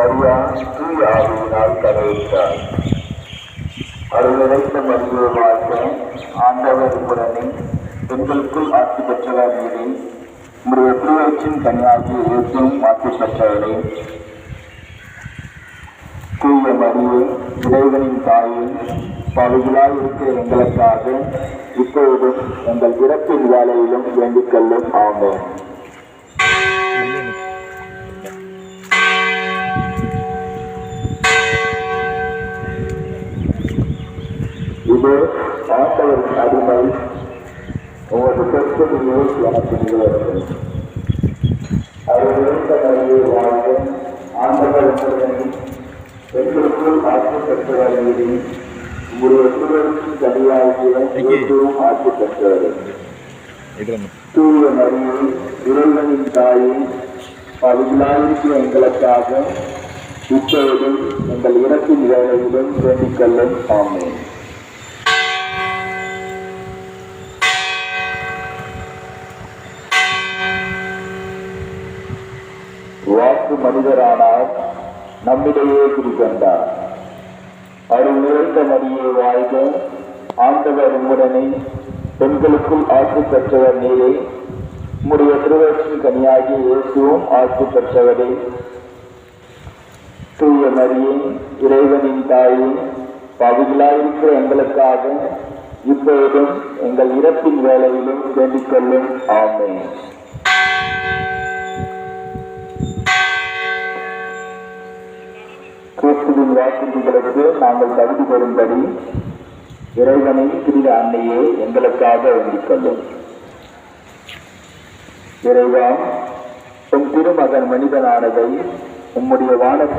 மரியா தூய ஆவியினால் கரையிட்டார் அருள் நிறைந்த வாழ்க ஆண்டவர் உடனே பெண்களுக்குள் ஆட்சி பெற்றவர் மீது உங்களுடைய திருவயிற்றின் கனியாகிய இயேசுவும் ஆட்சி பெற்றவரே தூய மரியே இறைவனின் தாயே பகுதிகளாய் இருக்கிற எங்களுக்காக இப்பொழுதும் எங்கள் இறப்பின் வேலையிலும் வேண்டிக் கொள்ளும் ஆமென். ஆண்டவரின் அடிமை உமது சொற்களிலே எனக்கு நிகழ்வு நிகழ்கிறது இருந்த மரியை வாழ்க ஆண்டவர் உங்களை பெண்களுக்குள் ஆட்சி பெற்றவர் மீது உங்களுடைய திருவருக்கும் கனியாகிய ஆட்சி பெற்றவர் தூய மரியை இறைவனின் தாயே பதினாயிரத்தி எங்களுக்காக இப்பொழுதும் எங்கள் இனத்தின் வேலையிலும் வேண்டிக் கொள்ளும். ஆமென். வாக்கு மனிதரானார் நம்மிடையே குடிக்கொண்டார் அருள் நிறைந்த மரியே வாழ்க. ஆண்டவர் உடனே பெண்களுக்குள் ஆட்சி பெற்றவர் நீரே. உம்முடைய திருவற்றின் கனியாகி இயேசுவும் ஆட்சி பெற்றவரே. தூய மரியே இறைவனின் தாயே பாவிகளாயிருக்கிற எங்களுக்காக இப்பொழுதும் எங்கள் இறப்பின் வேலையிலும் வேண்டிக் கொள்ளும். ஆமென். கிறிஸ்துவின் வாக்குறுதிகளுக்கு நாங்கள் தகுதி பெறும்படி இறைவனை திரு அன்னையே எங்களுக்காக வேண்டிக் கொள்ளும். இறைவா உம் திருமகன் மனிதனானதை உம்முடைய வானத்தில்